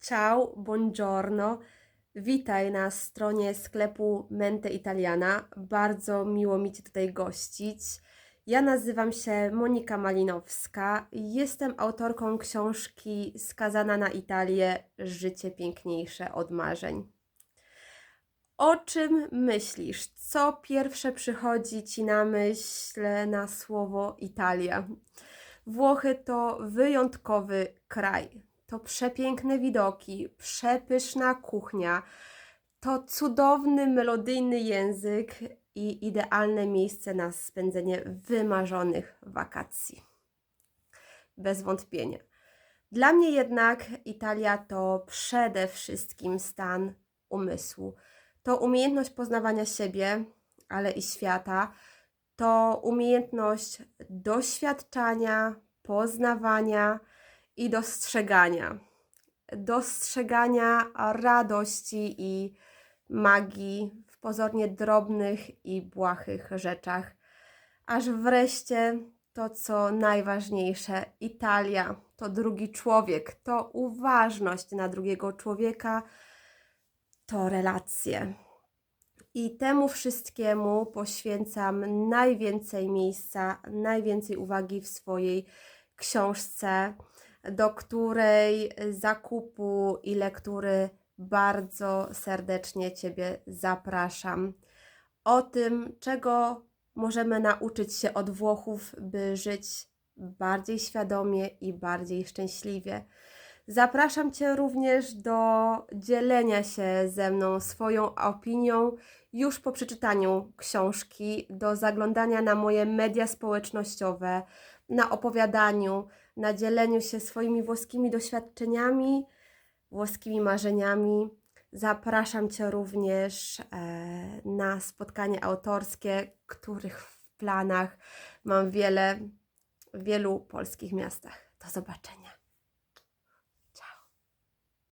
Ciao, buongiorno. Witaj na stronie sklepu Mente Italiana. Bardzo miło mi Cię tutaj gościć. Ja nazywam się Monika Malinowska. Jestem autorką książki Skazana na Italię Życie piękniejsze od marzeń. O czym myślisz? Co pierwsze przychodzi Ci na myśl na słowo Italia? Włochy to wyjątkowy kraj. To przepiękne widoki, przepyszna kuchnia, to cudowny, melodyjny język i idealne miejsce na spędzenie wymarzonych wakacji. Bez wątpienia. Dla mnie jednak Italia to przede wszystkim stan umysłu. To umiejętność poznawania siebie, ale i świata. To umiejętność doświadczania, poznawania i dostrzegania. Dostrzegania radości i magii w pozornie drobnych i błahych rzeczach. Aż wreszcie to, co najważniejsze, Italia to drugi człowiek, to uważność na drugiego człowieka, to relacje. I temu wszystkiemu poświęcam najwięcej miejsca, najwięcej uwagi w swojej książce, do której zakupu i lektury bardzo serdecznie Ciebie zapraszam. O tym, czego możemy nauczyć się od Włochów, by żyć bardziej świadomie i bardziej szczęśliwie. Zapraszam Cię również do dzielenia się ze mną swoją opinią już po przeczytaniu książki, do zaglądania na moje media społecznościowe, na opowiadaniu, na dzieleniu się swoimi włoskimi doświadczeniami, włoskimi marzeniami. Zapraszam Cię również e, na spotkanie autorskie, których w planach mam wiele w wielu polskich miastach. Do zobaczenia.